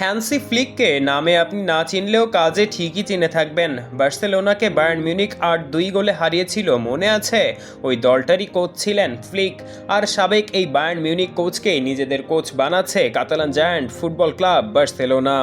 Hansi ফ্লিককে নামে আপনি না চিনলেও কাজে ঠিকই চিনে থাকবেন। বার্সেলোনাকে বায়ার্ন মিউনিক আট দুই গোলে হারিয়েছিল মনে আছে? ওই দলটারই কোচ ছিলেন ফ্লিক। আর সাবেক এই বায়ার্ন মিউনিক কোচকেই নিজেদের কোচ বানাচ্ছে Catalan giant football club Barcelona.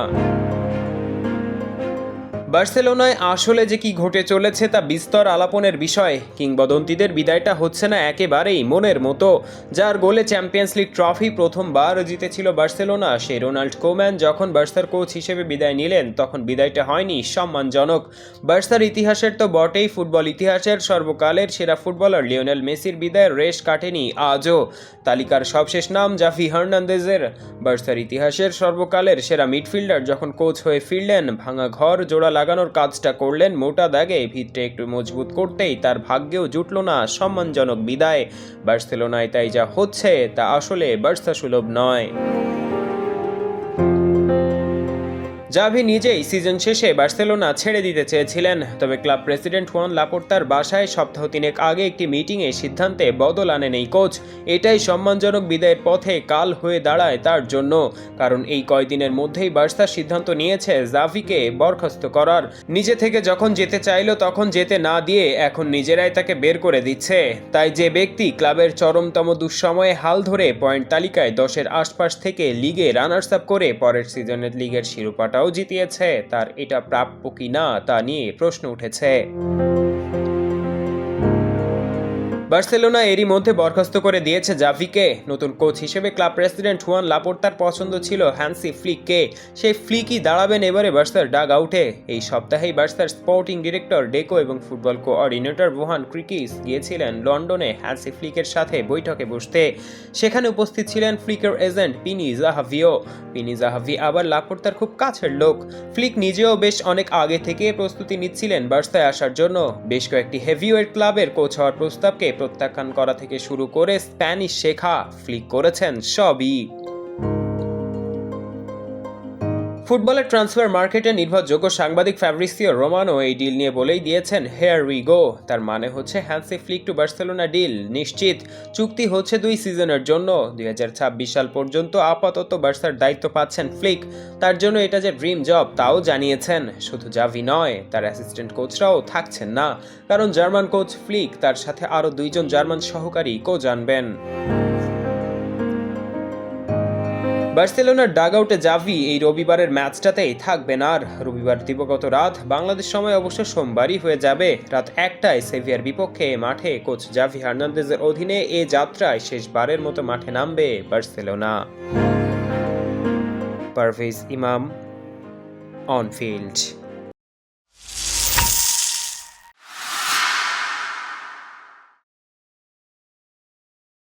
বার্সেলোনায় আসলে যে কি ঘটে চলেছে তা বিস্তর আলাপনের বিষয়। কিংবদন্তিদের বিদায়টা হচ্ছে না একেবারেই মনের মতো। যার গোলে চ্যাম্পিয়ন্স লিগ ট্রফি প্রথমবার জিতেছিল বার্সেলোনা সেই রোনাল্ড কোম্যান যখন বার্সার কোচ হিসেবে বিদায় নিলেন, তখন বিদায়টা হয়নি, সম্মানজনক। বার্সার ইতিহাসের তো বটেই, ফুটবল ইতিহাসের সর্বকালের সেরা ফুটবলার লিওনেল মেসির বিদায়ের রেশ কাটেনি আজও। তালিকার সবশেষ নাম জাফি হার্নান্দেজের। বার্সার ইতিহাসের সর্বকালের সেরা মিডফিল্ডার যখন কোচ হয়ে ফিরলেন, ভাঙা ঘর, জোড়া লাগানোর কাজটা করলেন। মোটা দাগে ভিতরে একটু মজবুত করতেই তার ভাগ্যেও জুটল না সম্মানজনক বিদায়। বার্সেলোনায় তাই যা হচ্ছে তা আসলে বার্সা সুলভ নয়। জাভি নিজেই সিজন শেষে বার্সেলোনা ছেড়ে দিতে চেয়েছিলেন, তবে ক্লাব প্রেসিডেন্ট হুয়ান লাপোর্তার বাসায় সপ্তাহ তিনেক আগে একটি মিটিংয়ে সিদ্ধান্তে বদল আনেন এই কোচ। এটাই সম্মানজনক বিদায়ের পথে কাল হয়ে দাঁড়ায় তার জন্য, কারণ এই কয়দিনের মধ্যেই বার্সা সিদ্ধান্ত নিয়েছে জাভিকে বরখাস্ত করার। নিজে থেকে যখন যেতে চাইলো, তখন যেতে না দিয়ে এখন নিজেরাই তাকে বের করে দিচ্ছে। তাই যে ব্যক্তি ক্লাবের চরমতম দুঃসময়ে হাল ধরে পয়েন্ট তালিকায় দশের আশপাশ থেকে লিগে রানার্স আপ করে পরের সিজনের লিগের শিরোপাটাও জিতিয়েছে তার এটা প্রাপ্য কি না তা নিয়ে প্রশ্ন উঠেছে। বার্সেলোনা এরই মধ্যে বরখাস্ত করে দিয়েছে জাভিকে। নতুন কোচ হিসেবে ক্লাব প্রেসিডেন্ট হুয়ান লাপোর্তার পছন্দ ছিল হ্যান্সি ফ্লিককে। সেই ফ্লিকই দাঁড়াবেন এবারে বার্সার ডাগ আউটে। এই সপ্তাহেই বার্সার স্পোর্টিং ডিরেক্টর ডেকো এবং ফুটবল কোঅর্ডিনেটর বোহান ক্রিকিস গিয়েছিলেন লন্ডনে হ্যান্সি ফ্লিকের সাথে বৈঠকে বসতে। সেখানে উপস্থিত ছিলেন ফ্লিকের এজেন্ট পিনি জাহাভিও। পিনি জাহাভি আবার লাপোর্তার খুব কাছের লোক। ফ্লিক নিজেও বেশ অনেক আগে থেকে প্রস্তুতি নিচ্ছিলেন বার্সায় আসার জন্য। বেশ কয়েকটি হেভিওয়েট ক্লাবের কোচ হওয়ার প্রস্তাবকে প্রত্যাখ্যান করা থেকে শুরু করে স্প্যানিশ শেখা ফ্লিক করেছেন সবই। ফুটবলের ট্রান্সফার মার্কেটে নির্ভরযোগ্য সাংবাদিক ফ্যাব্রিসিও রোমানো এই ডিল নিয়ে বলেই দিয়েছেন হেয়ার উই গো তার মানে হচ্ছে Hansi Flick to Barcelona deal নিশ্চিত, চুক্তি হচ্ছে দুই সিজনের জন্য। দুই হাজার ছাব্বিশ সাল পর্যন্ত আপাতত বার্সার দায়িত্ব পাচ্ছেন ফ্লিক। তার জন্য এটা যে ড্রিম জব, তাও জানিয়েছেন। শুধু জাভি নয়, তার অ্যাসিস্ট্যান্ট কোচরাও থাকছেন না। কারণ জার্মান কোচ ফ্লিক, তার সাথে আরও দুইজন জার্মান সহকারী কোচ আনবেন। বার্সেলোনার ডাগ আউটে জাভি এই রবিবারের ম্যাচটাতেই থাকবেন আর রবিবার দিবগত রাত বাংলাদেশ সময় অবশ্য সোমবারই হয়ে যাবে। রাত একটায় সেভিয়ার বিপক্ষে মাঠে কোচ জাভি হার্নান্দেজের অধীনে এ যাত্রায় শেষবারের মতো মাঠে নামবে বার্সেলোনা। পারভেজ ইমাম অন ফিল্ড